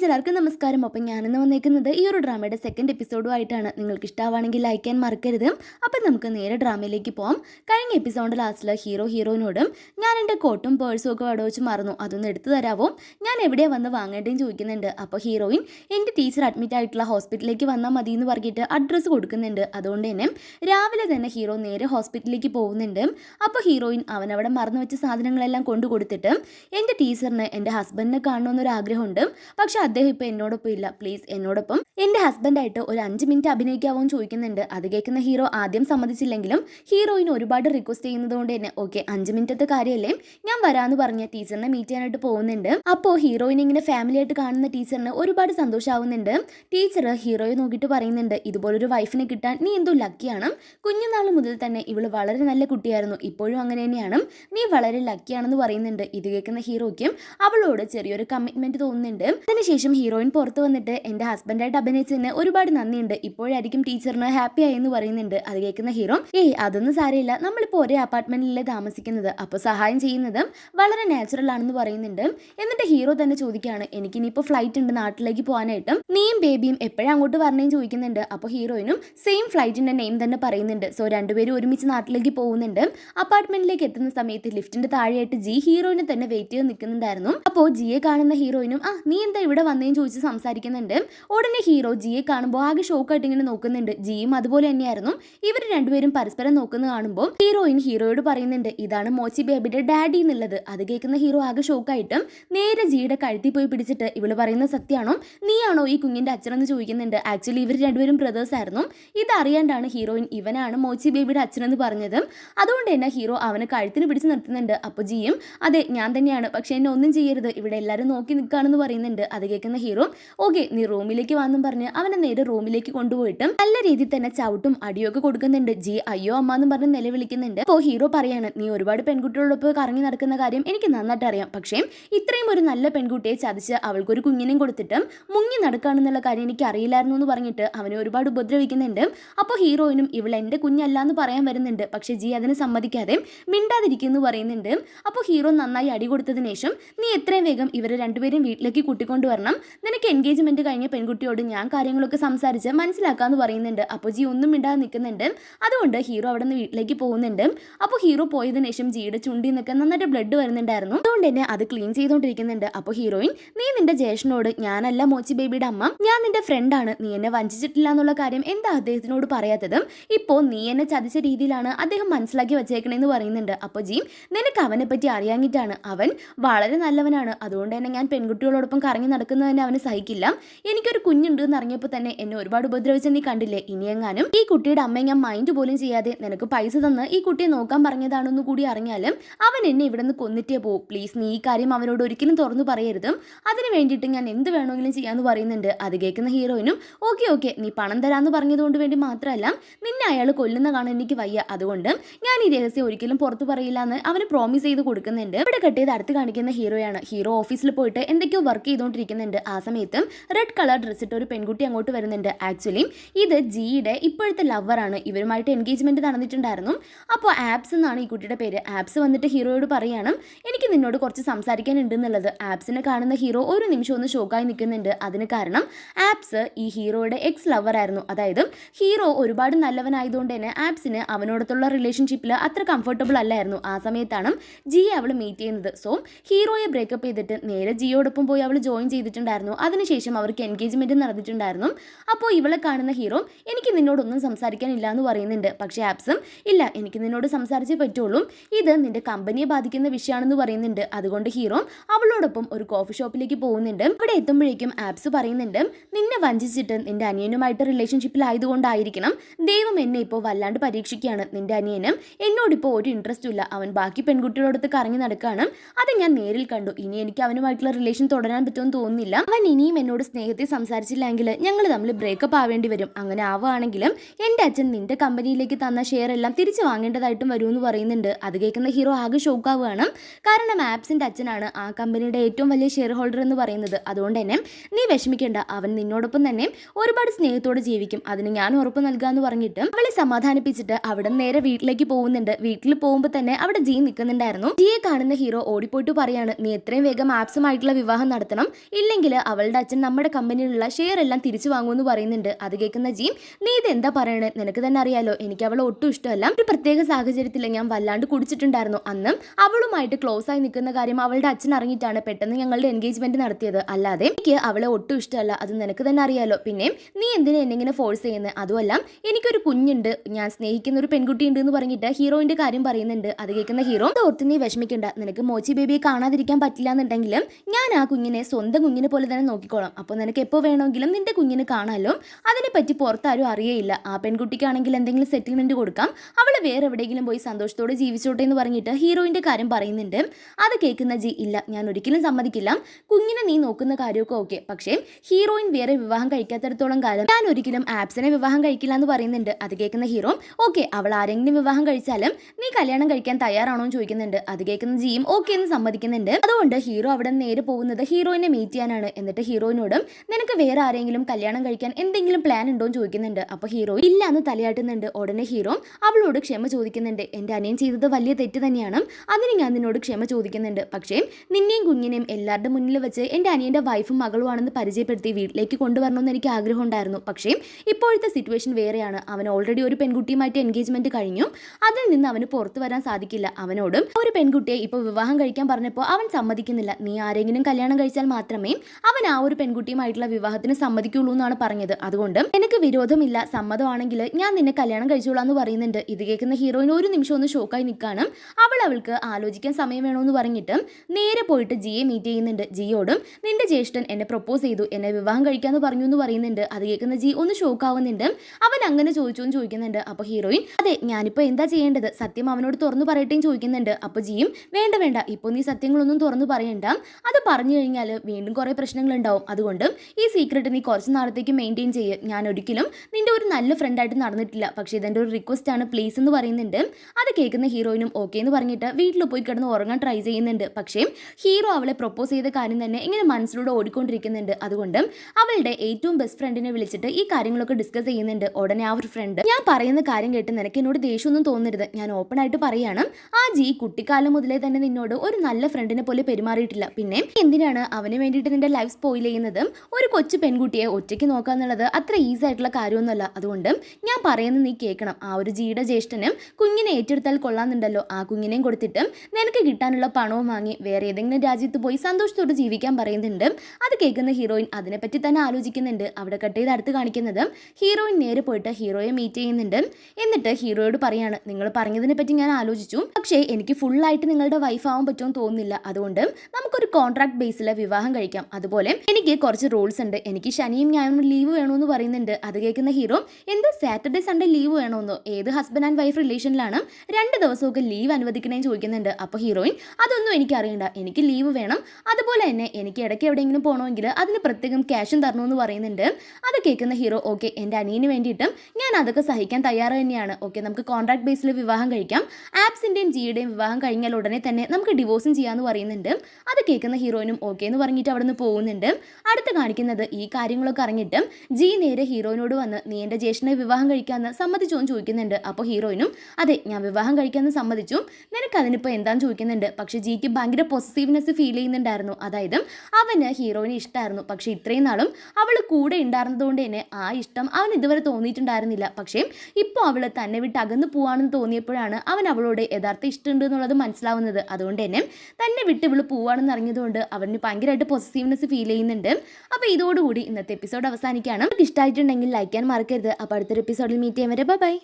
Friends എല്ലാവർക്കും നമസ്കാരം. അപ്പം ഞാനിന്ന് വന്നേക്കുന്നത് ഈ ഒരു ഡ്രാമയുടെ സെക്കൻഡ് എപ്പിസോഡുമായിട്ടാണ് നിങ്ങൾക്ക് ഇഷ്ടമാണെങ്കിൽ ലൈക്ക് ചെയ്യാൻ മറക്കരുത്. അപ്പം നമുക്ക് നേരെ ഡ്രാമയിലേക്ക് പോകാം കഴിഞ്ഞ എപ്പിസോഡ് ലാസ്റ്റിൽ ഹീറോ ഹീറോയിനോടും ഞാൻ എന്റെ കോട്ടും പേഴ്സും ഒക്കെ അവിടെ വെച്ച് മറന്നു. അതൊന്ന് എടുത്തു തരാവോ? ഞാൻ എവിടെയാണ് വന്ന് വാങ്ങേണ്ടതും ചോദിക്കുന്നുണ്ട്. അപ്പോൾ ഹീറോയിൻ എന്റെ ടീച്ചർ അഡ്മിറ്റ് ആയിട്ടുള്ള ഹോസ്പിറ്റലിലേക്ക് വന്നാൽ മതി എന്ന് പറഞ്ഞിട്ട് അഡ്രസ്സ് കൊടുക്കുന്നുണ്ട്. അതുകൊണ്ട് തന്നെ രാവിലെ തന്നെ ഹീറോ നേരെ ഹോസ്പിറ്റലിലേക്ക് പോകുന്നുണ്ട്. അപ്പോൾ ഹീറോയിൻ അവനവിടെ മറന്നു വെച്ച സാധനങ്ങളെല്ലാം കൊണ്ടു കൊടുത്തിട്ട് എന്റെ ടീച്ചറിന് എന്റെ ഹസ്ബൻഡിനെ കാണണമെന്നൊരു ആഗ്രഹമുണ്ട് പക്ഷെ അദ്ദേഹം ഇപ്പോൾ എന്നോടൊപ്പം ഇല്ല. പ്ലീസ് എന്നോടൊപ്പം എന്റെ ഹസ്ബൻഡായിട്ട് ഒരു അഞ്ച് മിനിറ്റ് അഭിനയിക്കാവോ ചോദിക്കുന്നുണ്ട്. അത് കേൾക്കുന്ന ഹീറോ ആദ്യം സമ്മതിച്ചില്ലെങ്കിലും ഹീറോയിന് ഒരുപാട് റിക്വസ്റ്റ് ചെയ്യുന്നത് കൊണ്ട് തന്നെ ഓക്കെ അഞ്ച് മിനിറ്റത്തെ കാര്യമല്ലേ ഞാൻ വരാമെന്ന് പറഞ്ഞ് ടീച്ചറിനെ മീറ്റ് ചെയ്യാനായിട്ട് പോകുന്നുണ്ട്. അപ്പോ ഹീറോയിനെ ഇങ്ങനെ ഫാമിലി ആയിട്ട് കാണുന്ന ടീച്ചറിന് ഒരുപാട് സന്തോഷമാവുന്നുണ്ട് ടീച്ചർ ഹീറോയെ നോക്കിയിട്ട് പറയുന്നുണ്ട് ഇതുപോലൊരു വൈഫിനെ കിട്ടാൻ നീ എന്തോ ലക്കിയാണ് കുഞ്ഞുനാൾ മുതൽ തന്നെ ഇവൾ വളരെ നല്ല കുട്ടിയായിരുന്നു. ഇപ്പോഴും അങ്ങനെ തന്നെയാണ്. നീ വളരെ ലക്കിയാണെന്ന് പറയുന്നുണ്ട്. ഇത് കേൾക്കുന്ന ഹീറോയ്ക്കും അവളോട് ചെറിയൊരു കമ്മിറ്റ്മെന്റ് തോന്നുന്നുണ്ട്. അതിനുശേഷം ഹീറോയിൻ പുറത്ത് വന്നിട്ട് എന്റെ ഹസ്ബൻഡായിട്ട് അഭിനയിച്ചതിന് ഒരുപാട് നന്ദിയുണ്ട്. ഇപ്പോഴായിരിക്കും ടീച്ചറിന് ഹാപ്പി ആയി എന്ന് പറയുന്നുണ്ട്. അത് കേൾക്കുന്ന ഹീറോ ഏയ് അതൊന്നും സാരമില്ല. നമ്മളിപ്പോൾ ഒരേ അപ്പാർട്ട്മെന്റിലെ താമസിക്കുന്നത്. അപ്പോൾ സഹായം ചെയ്യുന്നതും വളരെ നാച്ചുറൽ ആണെന്ന് പറയുന്നുണ്ട്. എന്നിട്ട് ഹീറോ തന്നെ ചോദിക്കുകയാണ് എനിക്കിനിപ്പോൾ ഫ്ലൈറ്റ് ഉണ്ട്. നാട്ടിലേക്ക് പോകാനായിട്ടും നീയും ബേബിയും എപ്പോഴും അങ്ങോട്ട് വരണേന്ന് ചോദിക്കുന്നുണ്ട്. അപ്പോൾ ഹീറോയിനും സെയിം ഫ്ലൈറ്റിന്റെ നെയിം തന്നെ പറയുന്നുണ്ട്. സോ രണ്ടുപേരും ഒരുമിച്ച് നാട്ടിലേക്ക് പോകുന്നുണ്ട്. അപ്പാർട്ട്മെന്റിലേക്ക് എത്തുന്ന സമയത്ത് ലിഫ്റ്റിന്റെ താഴെയായിട്ട് ജി ഹീറോയിനെ തന്നെ വെയിറ്റ് ചെയ്ത് നിൽക്കുന്നുണ്ടായിരുന്നു. അപ്പോൾ ജിയെ കാണുന്ന ഹീറോയിനും ആ നീ എന്താ ഇവിടെ വന്നേന്ന് ചോദിച്ച് സംസാരിക്കുന്നുണ്ട്. ഉടനെ ഹീറോ ജിയെ കാണുമ്പോൾ ആകെ ഷോക്കായിട്ട് ഇങ്ങനെ നോക്കുന്നുണ്ട്. ജിയും അതുപോലെ തന്നെയായിരുന്നു. ഇവർ രണ്ടുപേരും പരസ്പരം നോക്കുന്നത് കാണുമ്പോൾ ഹീറോയിൻ ഹീറോയോട് പറയുന്നുണ്ട് ഇതാണ് മോച്ചി ബേബിയുടെ ഡാഡി എന്നുള്ളത്. അത് കേൾക്കുന്ന ഹീറോ ആകെ ഷോക്കായിട്ടും നേരെ ജിയുടെ കഴുത്തിൽ പോയി പിടിച്ചിട്ട് ഇവൾ പറയുന്ന സത്യമാണോ? നീയാണോ ഈ കുഞ്ഞിന്റെ അച്ഛനെന്ന് ചോദിക്കുന്നുണ്ട്. ആക്ച്വലി ഇവർ രണ്ടുപേരും ബ്രദേഴ്സ് ആയിരുന്നു. ഇതറിയാണ്ടാണ് ഹീറോയിൻ ഇവനാണ് മോച്ചി ബേബിയുടെ അച്ഛനെന്ന് പറഞ്ഞത്. അതുകൊണ്ട് തന്നെ ഹീറോ അവനെ കഴുത്തിന് പിടിച്ച് നിർത്തുന്നുണ്ട്. അപ്പോൾ ജിയും അതെ ഞാൻ തന്നെയാണ്. പക്ഷെ എന്നെ ഒന്നും ചെയ്യരുത്. ഇവിടെ എല്ലാവരും നോക്കി നിൽക്കുകയാണെന്ന് പറയുന്നുണ്ട്. അത് കേൾക്കുന്ന ഹീറോ. ഓക്കെ നീ റൂമിലേക്ക് വന്നും പറഞ്ഞ് അവനെ നേരെ റൂമിലേക്ക് കൊണ്ടുപോയിട്ടും നല്ല രീതിയിൽ തന്നെ ചവിട്ടും അടിയൊക്കെ കൊടുക്കുന്നുണ്ട്. ജി അയ്യോ അമ്മ എന്ന് പറഞ്ഞ് നിലവിളിക്കുന്നുണ്ട്. അപ്പോൾ ഹീറോ പറയാണ് നീ ഒരുപാട് പെൺകുട്ടികളോടൊപ്പം കറങ്ങി നടക്കുന്ന കാര്യം എനിക്ക് നന്നായിട്ട് അറിയാം. പക്ഷേ ഇത്രയും ഒരു നല്ല പെൺകുട്ടിയെ ചതിച്ച് അവൾക്കൊരു കുഞ്ഞിനെയും കൊടുത്തിട്ടും മുങ്ങി നടക്കുകയാണെന്നുള്ള കാര്യം എനിക്ക് അറിയില്ലായിരുന്നു എന്ന് പറഞ്ഞിട്ട് അവനെ ഒരുപാട് ഉപദ്രവിക്കുന്നുണ്ട്. അപ്പോൾ ഹീറോയിനും ഇവൾ എന്റെ കുഞ്ഞല്ല എന്ന് പറയാൻ വരുന്നുണ്ട്. പക്ഷേ ജി അതിനെ സമ്മതിക്കാതെ മിണ്ടാതിരിക്കുന്നു പറയുന്നുണ്ട്. അപ്പോൾ ഹീറോ നന്നായി അടി കൊടുത്തതിന് ശേഷം നീ എത്രയും വേഗം ഇവരെ രണ്ടുപേരും വീട്ടിലേക്ക് കൂട്ടിക്കൊണ്ടുവരണം നിനക്ക് എൻഗേജ്മെന്റ് കഴിഞ്ഞ പെൺകുട്ടിയോട് ഞാൻ കാര്യങ്ങളൊക്കെ സംസാരിച്ച് മനസ്സിലാക്കാന്ന് പറയുന്നുണ്ട്. അപ്പോൾ ജി ഒന്നും മിണ്ടാതെ നിൽക്കുന്നുണ്ട് അതുകൊണ്ട് ഹീറോ അവിടെ നിന്ന് വീട്ടിലേക്ക് പോകുന്നുണ്ട്. അപ്പോൾ ഹീറോ പോയതിനു ശേഷം ജിയുടെ ചുണ്ടിൽ നിൽക്കാൻ നന്നായിട്ട് ബ്ലഡ് വരുന്നുണ്ടായിരുന്നു. അതുകൊണ്ട് തന്നെ അത് ക്ലീൻ ചെയ്തുകൊണ്ടിരിക്കുന്നുണ്ട് അപ്പോൾ ഹീറോയിൻ നീ നിന്റെ ജേഷനോട് ഞാനല്ല മോച്ചി ബേബിയുടെ അമ്മ. ഞാൻ നിന്റെ ഫ്രണ്ടാണ് നീ എന്നെ വഞ്ചിച്ചിട്ടില്ല എന്നുള്ള കാര്യം എന്താ അദ്ദേഹത്തിനോട് പറയാത്തതും? ഇപ്പോൾ നീ എന്നെ ചതിച്ച രീതിയിലാണ് അദ്ദേഹം മനസ്സിലാക്കി വെച്ചേക്കണേന്ന് പറയുന്നുണ്ട്. അപ്പോൾ ജി നിനക്ക് അവനെ പറ്റി അറിയാഞ്ഞിട്ടാണ്. അവൻ വളരെ നല്ലവനാണ്. അതുകൊണ്ട് തന്നെ ഞാൻ പെൺകുട്ടികളോടൊപ്പം കറങ്ങി നടക്കുന്നത് തന്നെ അവന് സഹിക്കില്ല. എനിക്കൊരു കുഞ്ഞുണ്ട് എന്ന് അറിഞ്ഞപ്പോൾ തന്നെ എന്നെ ഒരുപാട് ഉപദ്രവിച്ച നീ കണ്ടില്ലേ? ഇനിയെങ്ങാനും ഈ കുട്ടിയുടെ അമ്മയെ ഞാൻ മൈൻഡ് പോലും ചെയ്യാതെ നിനക്ക് പൈസ തന്ന് ഈ കുട്ടിയെ നോക്കാൻ പറഞ്ഞതാണെന്ന് കൂടി അറിഞ്ഞാലും അവൻ എന്നെ ഇവിടെ നിന്ന് കൊന്നിട്ടേ പോകും പ്ലീസ് നീ ഈ കാര്യം അവനോട് ഒരിക്കലും തുറന്നു പറയരുത്. അതിന് വേണ്ടിയിട്ട് ഞാൻ എന്ത് വേണമെങ്കിലും ചെയ്യാമെന്ന് പറയുന്നുണ്ട്. അത് കേൾക്കുന്ന ഹീറോയിനും ഓക്കെ ഓക്കെ നീ പണം തരാമെന്ന് പറഞ്ഞതുകൊണ്ട് വേണ്ടി മാത്രമല്ല നിന്നെ അയാൾ കൊല്ലുന്ന കാണാൻ എനിക്ക് വയ്യ. അതുകൊണ്ട് ഞാൻ ഈ രഹസ്യം ഒരിക്കലും പുറത്തു പറയില്ല എന്ന് അവന് പ്രോമിസ് ചെയ്ത് കൊടുക്കുന്നുണ്ട്. ഇവിടെ കെട്ടിയത് അടുത്ത് കാണിക്കുന്ന ഹീറോയാണ്. ഹീറോ ഓഫീസിൽ പോയിട്ട് എന്തൊക്കെയോ വർക്ക് ചെയ്തുകൊണ്ടിരിക്കുന്നുണ്ട്. ആ സമയത്ത് റെഡ് കളർ ഡ്രസ് ഇട്ട് ഒരു പെൺകുട്ടി അങ്ങോട്ട് വരുന്നുണ്ട്. ആക്ച്വലി ഇത് ജിയുടെ ഇപ്പോഴത്തെ ലവറാണ് ഇവരുമായിട്ട് എൻഗേജ്മെന്റ് നടന്നിട്ടുണ്ടായിരുന്നു. അപ്പോൾ ആപ്സ് എന്നാണ് ഈ കുട്ടിയുടെ പേര്. ആപ്സ് വന്നിട്ട് ഹീറോയോട് പറയാണ് എനിക്ക് നിന്നോട് കുറച്ച് സംസാരിക്കാനുണ്ട് എന്നുള്ളത്. ആപ്സിനെ കാണുന്ന ഹീറോ ഒരു നിമിഷം ഒന്ന് ഷോക്കായി നിൽക്കുന്നുണ്ട്. അതിന് കാരണം ആപ്സ് ഈ ഹീറോയുടെ എക്സ് ലവറായിരുന്നു അതായത് ഹീറോ ഒരുപാട് നല്ലവനായതുകൊണ്ട് തന്നെ ആപ്സിന് അവനോടത്തുള്ള റിലേഷൻഷിപ്പിൽ അത്ര കംഫർട്ടബിൾ അല്ലായിരുന്നു. ആ സമയത്താണ് ജിയെ അവൾ മീറ്റ് ചെയ്യുന്നത്. സോ ഹീറോയെ ബ്രേക്കപ്പ് ചെയ്തിട്ട് നേരെ ജിയോടൊപ്പം പോയി അവൾ ജോയിൻ ചെയ്തിട്ടുണ്ടായിരുന്നു. അതിനുശേഷം അവർക്ക് എൻഗേജ്മെന്റ് നടന്നിട്ടുണ്ടായിരുന്നു. അപ്പോൾ ഇവളെ കാണുന്ന ഹീറോ എനിക്ക് നിന്നോടൊന്നും സംസാരിക്കാനില്ല എന്ന് പറയുന്നുണ്ട്. പക്ഷേ ആപ്സും ഇല്ല എനിക്ക് നിന്നോട് സംസാരിച്ചേ പറ്റുള്ളൂ. ഇത് നിന്റെ കമ്പനിയെ ബാധിക്കുന്ന വിഷയമാണെന്ന് പറയുന്നുണ്ട്. അതുകൊണ്ട് ഹീറോ അവളോടൊപ്പം ഒരു കോഫി ഷോപ്പിലേക്ക് പോകുന്നുണ്ട്. ഇവിടെ എത്തുമ്പോഴേക്കും ആപ്സ് പറയുന്നുണ്ട് നിന്നെ വഞ്ചിച്ചിട്ട് നിന്റെ അനിയനുമായിട്ട് റിലേഷൻഷിപ്പിലായതുകൊണ്ടായിരിക്കണം ദൈവം എന്നെ ഇപ്പോൾ വല്ലാണ്ട് പരീക്ഷിക്കുകയാണ്. നിന്റെ അനിയനും എന്നോടിപ്പോൾ ഒരു ഇൻട്രസ്റ്റും ഇല്ല. അവൻ ബാക്കി പെൺകുട്ടികളോടൊത്ത് കറങ്ങി നടക്കുകയാണ്. അത് ഞാൻ നേരിൽ കണ്ടു. ഇനി എനിക്ക് അവനുമായിട്ടുള്ള റിലേഷൻ തുടരാൻ പറ്റുമെന്ന് തോന്നുന്നില്ല അവൻ ഇനിയും എന്നോട് സ്നേഹത്തിൽ സംസാരിച്ചില്ലെങ്കിൽ ഞങ്ങൾ തമ്മിൽ ബ്രേക്കപ്പ് ആവേണ്ടി വരും. അങ്ങനെ ആവുകയാണെങ്കിലും എന്റെ അച്ഛൻ നിന്റെ കമ്പനിയിലേക്ക് തന്ന ഷെയർ എല്ലാം തിരിച്ചു വാങ്ങേണ്ടതായിട്ടും വരുമെന്ന് പറയുന്നുണ്ട്. അത് കേൾക്കുന്ന ഹീറോ ആകെ ഷോക്കാവുകയാണ് കാരണം ആപ്സിന്റെ അച്ഛനാണ് ആ കമ്പനിയുടെ ഏറ്റവും വലിയ ഷെയർ ഹോൾഡർ എന്ന് പറയുന്നത്. അതുകൊണ്ട് തന്നെ നീ വിഷമിക്കേണ്ട. അവൻ നിന്നോടൊപ്പം തന്നെ ഒരുപാട് സ്നേഹത്തോടെ ജീവിക്കും. അതിന് ഞാൻ ഉറപ്പ് നൽകാന്ന് പറഞ്ഞിട്ട് അവളെ സമാധാനിപ്പിച്ചിട്ട് അവിടെ നേരെ വീട്ടിലേക്ക് പോകുന്നുണ്ട്. വീട്ടിൽ പോകുമ്പോൾ തന്നെ അവിടെ ജീ നിൽക്കുന്നുണ്ടായിരുന്നു. ജിയെ കാണുന്ന ഹീറോ ഓടിപ്പോയിട്ട് പറയാണ് നീ എത്രയും വേഗം ആപ്സുമായിട്ടുള്ള വിവാഹം നടത്തണം. ഇല്ല ഇല്ലെങ്കിൽ അവളുടെ അച്ഛൻ നമ്മുടെ കമ്പനിയിലുള്ള ഷെയർ എല്ലാം തിരിച്ചു വാങ്ങുമെന്ന് പറയുന്നുണ്ട്. അത് കേൾക്കുന്ന ജീം നീ ഇത് എന്താ പറയണേ? നിനക്ക് തന്നെ അറിയാലോ എനിക്ക് അവളെ ഒട്ടും ഇഷ്ടമല്ല. ഒരു പ്രത്യേക സാഹചര്യത്തിൽ ഞാൻ വല്ലാണ്ട് കുടിച്ചിട്ടുണ്ടായിരുന്നു. അന്നും അവളുമായിട്ട് ക്ലോസ് ആയി നിൽക്കുന്ന കാര്യം അവളുടെ അച്ഛൻ അറിഞ്ഞിട്ടാണ് പെട്ടെന്ന് ഞങ്ങളുടെ എൻഗേജ്മെന്റ് നടത്തിയത്. അല്ലാതെ എനിക്ക് അവളെ ഒട്ടും ഇഷ്ടമല്ല. അത് നിനക്ക് തന്നെ അറിയാലോ. പിന്നെ നീ എന്തിനാ എന്നെ ഇങ്ങനെ ഫോഴ്സ് ചെയ്യുന്നത് അതുമല്ല എനിക്കൊരു കുഞ്ഞുണ്ട്. ഞാൻ സ്നേഹിക്കുന്ന ഒരു പെൺകുട്ടി ഉണ്ട് എന്ന് പറഞ്ഞിട്ട് ഹീറോയിന്റെ കാര്യം പറയുന്നുണ്ട്. അത് കേൾക്കുന്ന ഹീറോ ഓർത്ത് നീ വിഷമിക്കണ്ട. നിനക്ക് മോച്ചി ബേബിയെ കാണാതിരിക്കാൻ പറ്റില്ല എന്നുണ്ടെങ്കിലും ഞാൻ ആ കുഞ്ഞിനെ സ്വന്തം കുഞ്ഞിനെ പോലെ തന്നെ നോക്കിക്കോളാം. അപ്പോൾ നിനക്ക് എപ്പോൾ വേണമെങ്കിലും നിന്റെ കുഞ്ഞിനെ കാണാമല്ലോ അതിനെപ്പറ്റി പുറത്താരും അറിയയില്ല. ആ പെൺകുട്ടിക്കാണെങ്കിൽ എന്തെങ്കിലും സെറ്റിൽമെന്റ് കൊടുക്കാം. അവൾ വേറെ എവിടെയെങ്കിലും പോയി സന്തോഷത്തോടെ ജീവിച്ചോട്ടെ എന്ന് പറഞ്ഞിട്ട് ഹീറോയിന്റെ കാര്യം പറയുന്നുണ്ട്. അത് കേൾക്കുന്ന ജി ഇല്ല ഞാൻ ഒരിക്കലും സമ്മതിക്കില്ല. കുഞ്ഞിനെ നീ നോക്കുന്ന കാര്യമൊക്കെ ഓക്കെ. പക്ഷേ ഹീറോയിൻ വേറെ വിവാഹം കഴിക്കാത്തടത്തോളം കാലം ഞാൻ ഒരിക്കലും ആപ്സിനെ വിവാഹം കഴിക്കില്ല എന്ന് പറയുന്നുണ്ട്. അത് കേൾക്കുന്ന ഹീറോ ഓക്കെ അവൾ ആരെങ്കിലും വിവാഹം കഴിച്ചാലും നീ കല്യാണം കഴിക്കാൻ തയ്യാറാണോ എന്ന് ചോദിക്കുന്നുണ്ട്. അത് കേൾക്കുന്ന ജിയും ഓക്കെ എന്ന് സമ്മതിക്കുന്നുണ്ട്. അതുകൊണ്ട് ഹീറോ അവിടെ നേരെ പോകുന്നത് ഹീറോയിനെ മീറ്റ് ചെയ്യാനാണ് എന്നിട്ട് ഹീറോയിനോടും നിനക്ക് വേറെ ആരെങ്കിലും കല്യാണം കഴിക്കാൻ എന്തെങ്കിലും പ്ലാൻ ഉണ്ടോ? എന്ന് ചോദിക്കുന്നുണ്ട്. അപ്പൊ ഹീറോ ഇല്ല എന്ന് തലയാട്ടുന്നുണ്ട്. ഉടനെ ഹീറോ അവളോട് ക്ഷമ ചോദിക്കുന്നുണ്ട്. എന്റെ അനിയൻ ചെയ്തത് വലിയ തെറ്റ് തന്നെയാണ്. അതിന് ഞാൻ നിന്നോട് ക്ഷമ ചോദിക്കുന്നുണ്ട്. പക്ഷേ നിന്നെയും കുഞ്ഞിനെയും എല്ലാവരുടെ മുന്നിൽ വെച്ച് എന്റെ അനിയന്റെ വൈഫും മകളുമാണെന്ന് പരിചയപ്പെടുത്തി വീട്ടിലേക്ക് കൊണ്ടുവരണമെന്ന് എനിക്ക് ആഗ്രഹം ഉണ്ടായിരുന്നു. പക്ഷേ ഇപ്പോഴത്തെ സിറ്റുവേഷൻ വേറെയാണ്. അവൻ ഓൾറെഡി ഒരു പെൺകുട്ടിയുമായിട്ട് എൻഗേജ്മെന്റ് കഴിഞ്ഞു. അതിൽ നിന്ന് അവന് പുറത്തു വരാൻ സാധിക്കില്ല. അവനോടും ഒരു പെൺകുട്ടിയെ ഇപ്പോൾ വിവാഹം കഴിക്കാൻ പറഞ്ഞപ്പോൾ അവൻ സമ്മതിക്കുന്നില്ല. നീ ആരെങ്കിലും കല്യാണം കഴിച്ചാൽ മാത്രമേ അവൻ ആ ഒരു പെൺകുട്ടിയുമായിട്ടുള്ള വിവാഹത്തിന് സമ്മതിക്കുള്ളൂ എന്നാണ് പറഞ്ഞത്. അതുകൊണ്ട് എനിക്ക് വിരോധമില്ല സമ്മതമാണെങ്കിൽ ഞാൻ നിന്നെ കല്യാണം കഴിച്ചോളാം എന്ന് പറയുന്നുണ്ട്. ഇത് കേൾക്കുന്ന ഹീറോയിൻ ഒരു നിമിഷം ഒന്ന് ഷോക്കായി നിൽക്കാനും അവൾ അവൾക്ക് ആലോചിക്കാൻ സമയം വേണമെന്ന് പറഞ്ഞിട്ട് നേരെ പോയിട്ട് ജിയെ മീറ്റ് ചെയ്യുന്നുണ്ട്. ജിയോടും നിന്റെ ജ്യേഷ്ഠൻ എന്നെ പ്രപ്പോസ് ചെയ്തു എന്നെ വിവാഹം കഴിക്കാന്ന് പറഞ്ഞു എന്ന് പറയുന്നുണ്ട്. അത് കേൾക്കുന്ന ജി ഒന്ന് ഷോക്ക് ആവുന്നുണ്ട്. അവൻ അങ്ങനെ ചോദിച്ചു എന്ന് ചോദിക്കുന്നുണ്ട്. അപ്പോൾ ഹീറോയിൻ അതെ ഞാനിപ്പോൾ എന്താ ചെയ്യേണ്ടത്? സത്യം അവനോട് തുറന്നു പറയട്ടെയും ചോദിക്കുന്നുണ്ട്. അപ്പോൾ ജിയും വേണ്ട വേണ്ട ഇപ്പോൾ നീ സത്യങ്ങളൊന്നും തുറന്നു പറയണ്ട. അത് പറഞ്ഞു കഴിഞ്ഞാൽ വീണ്ടും കുറേ പ്രശ്നങ്ങൾ ഉണ്ടാവും അതുകൊണ്ട് ഈ സീക്രട്ട് നീ കുറച്ച് നാളത്തേക്ക് മെയിന്റെയിൻ ചെയ്യുക ഞാൻ ഒരിക്കലും നിന്റെ ഒരു നല്ല ഫ്രണ്ടായിട്ട് നടന്നിട്ടില്ല. പക്ഷേ ഇതെന്റെ ഒരു റിക്വസ്റ്റ് ആണ്. പ്ലീസ് എന്ന് പറയുന്നുണ്ട്. അത് കേൾക്കുന്ന ഹീറോയിനും ഓക്കെ എന്ന് പറഞ്ഞിട്ട് വീട്ടിൽ പോയി കിടന്ന് ഉറങ്ങാൻ ട്രൈ ചെയ്യുന്നുണ്ട്. പക്ഷേ ഹീറോ അവളെ പ്രൊപ്പോസ് ചെയ്ത കാര്യം തന്നെ ഇങ്ങനെ മനസ്സിലൂടെ ഓടിക്കൊണ്ടിരിക്കുന്നുണ്ട്. അതുകൊണ്ട് അവളുടെ ഏറ്റവും ബെസ്റ്റ് ഫ്രണ്ടിനെ വിളിച്ചിട്ട് ഈ കാര്യങ്ങളൊക്കെ ഡിസ്കസ് ചെയ്യുന്നുണ്ട്. ഉടനെ ആ ഒരു ഫ്രണ്ട് ഞാൻ പറയുന്ന കാര്യം കേട്ട് നിനക്ക് എന്നോട് ദേഷ്യമൊന്നും തോന്നരുത്. ഞാൻ ഓപ്പൺ ആയിട്ട് പറയാണ്. ആ ജി കുട്ടിക്കാലം മുതലേ തന്നെ നിന്നോട് ഒരു നല്ല ഫ്രണ്ടിനെ പോലെ പെരുമാറിയിട്ടില്ല. പിന്നെ എന്തിനാണ് അവന് വേണ്ടിയിട്ട് നിന്റെ ലൈഫ് സ്പോയിൽ ചെയ്യുന്നതും ഒരു കൊച്ചു പെൺകുട്ടിയെ ഒറ്റയ്ക്ക് നോക്കുക എന്നുള്ളത് അത്ര ഈസി ആയിട്ടുള്ള കാര്യമൊന്നുമല്ല. അതുകൊണ്ട് ഞാൻ പറയുന്നത് നീ കേൾക്കണം. ആ ഒരു ജിയുടെ ജ്യേഷ്ഠനും കുഞ്ഞിനെ ഏറ്റെടുത്താൽ കൊള്ളാന്നുണ്ടല്ലോ ആ കുഞ്ഞിനെയും കൊടുത്തിട്ടും നിനക്ക് കിട്ടാനുള്ള പണവും വാങ്ങി വേറെ ഏതെങ്കിലും രാജ്യത്ത് പോയി സന്തോഷത്തോടെ ജീവിക്കാൻ പറയുന്നുണ്ട്. അത് കേൾക്കുന്ന ഹീറോയിൻ അതിനെപ്പറ്റി തന്നെ ആലോചിക്കുന്നുണ്ട്. അവിടെ കട്ട് ചെയ്ത് അടുത്ത് കാണിക്കുന്നതും ഹീറോയിൻ നേരെ പോയിട്ട് ഹീറോയെ മീറ്റ് ചെയ്യുന്നുണ്ട്. എന്നിട്ട് ഹീറോയോട് പറയാണ് നിങ്ങൾ പറഞ്ഞതിനെ പറ്റി ഞാൻ ആലോചിച്ചു. പക്ഷേ എനിക്ക് ഫുള്ളായിട്ട് നിങ്ങളുടെ വൈഫ് ആവാൻ പറ്റുമെന്ന് തോന്നുന്നില്ല. അതുകൊണ്ട് നമുക്കൊരു കോൺട്രാക്ട് ബേസിലെ വിവാഹം കഴിക്കാം. അതുപോലെ എനിക്ക് കുറച്ച് റൂൾസ് ഉണ്ട്. എനിക്ക് ശനിയും ഞാനും ലീവ് വേണമെന്ന് പറയുന്നുണ്ട്. അത് കേൾക്കുന്ന ഹീറോ എന്ത് സാറ്റർഡേ സൺഡേ ലീവ് വേണമെന്നോ ഏത് ഹസ്ബൻഡ് ആൻഡ് വൈഫ് റിലേഷനിലാണ് രണ്ട് ദിവസമൊക്കെ ലീവ് അനുവദിക്കണേന്ന് ചോദിക്കുന്നുണ്ട്. അപ്പോൾ ഹീറോയിൻ അതൊന്നും എനിക്ക് അറിയണ്ട. എനിക്ക് ലീവ് വേണം. അതുപോലെ തന്നെ എനിക്ക് ഇടയ്ക്ക് എവിടെയെങ്കിലും പോകണമെങ്കിൽ അതിന് പ്രത്യേകം ക്യാഷും തരണമെന്ന് പറയുന്നുണ്ട്. അത് കേൾക്കുന്ന ഹീറോ ഓക്കെ എന്റെ അനിയന് വേണ്ടിയിട്ടും ഞാൻ അതൊക്കെ സഹിക്കാൻ തയ്യാറ് തന്നെയാണ്. ഓക്കെ നമുക്ക് കോൺട്രാക്ട് ബേസിൽ വിവാഹം കഴിക്കാം. ആപ്സിന്റെയും ജിയുടെയും വിവാഹം കഴിഞ്ഞാൽ ഉടനെ തന്നെ നമുക്ക് ഡിവോഴ്സും ചെയ്യാമെന്ന് പറയുന്നുണ്ട്. അത് കേൾക്കുന്ന ഹീറോയിനും ഓക്കെ എന്ന് പറഞ്ഞിട്ട് അവിടെ നിന്ന് പോകുന്നുണ്ട്. അടുത്ത് കാണിക്കുന്നത് ഈ കാര്യങ്ങളൊക്കെ അറിഞ്ഞിട്ട് ജി നേരെ ഹീറോയിനോട് വന്ന് നീ എന്റെ ജ്യേഷ്ഠനെ വിവാഹം കഴിക്കാമെന്ന് സമ്മതിച്ചോ? എന്ന് ചോദിക്കുന്നുണ്ട്. അപ്പോൾ ഹീറോയിനും അതെ ഞാൻ വിവാഹം കഴിക്കാമെന്ന് സമ്മതിച്ചു. നിനക്ക് അതിനിപ്പോൾ എന്താണെന്ന് ചോദിക്കുന്നുണ്ട്? പക്ഷേ ജിക്ക് ഭയങ്കര പോസിറ്റീവ്നെസ് ഫീൽ ചെയ്യുന്നുണ്ടായിരുന്നു. അതായത് അവന് ഹീറോയിനെ ഇഷ്ടമായിരുന്നു പക്ഷേ ഇത്രയും നാളും അവൾ കൂടെ ഉണ്ടായിരുന്നതുകൊണ്ട് തന്നെ ആ ഇഷ്ടം അവൻ ഇതുവരെ തോന്നിയിട്ടുണ്ടായിരുന്നില്ല. പക്ഷേ ഇപ്പോൾ അവൾ തന്നെ വിട്ട് അകന്നു പോവാണെന്ന് തോന്നിയപ്പോഴാണ് അവൻ അവളോട് യഥാർത്ഥ ഇഷ്ടമുണ്ട് എന്നുള്ളത് മനസ്സിലാവുന്നത്. അതുകൊണ്ട് തന്നെ തന്നെ വിട്ട് ഇവൾ പോവാണെന്ന് അറിഞ്ഞതുകൊണ്ട് അവന് ഭയങ്കരമായിട്ട് പോസിറ്റീവ്നെസ് ഫീൽ ചെയ്യുന്നുണ്ട്. അപ്പോൾ ഇതോടുകൂടി ഇന്നത്തെ എപ്പിസോഡ് അവസാനിക്കുകയാണ്. ഇഷ്ടമായിട്ടുണ്ടെങ്കിൽ ലൈക്ക് ചെയ്യാൻ മറക്കരുത്. അപ്പോൾ അടുത്തൊരു എപ്പിസോഡിൽ മീറ്റ് ചെയ്യാൻ വരെ. ബൈ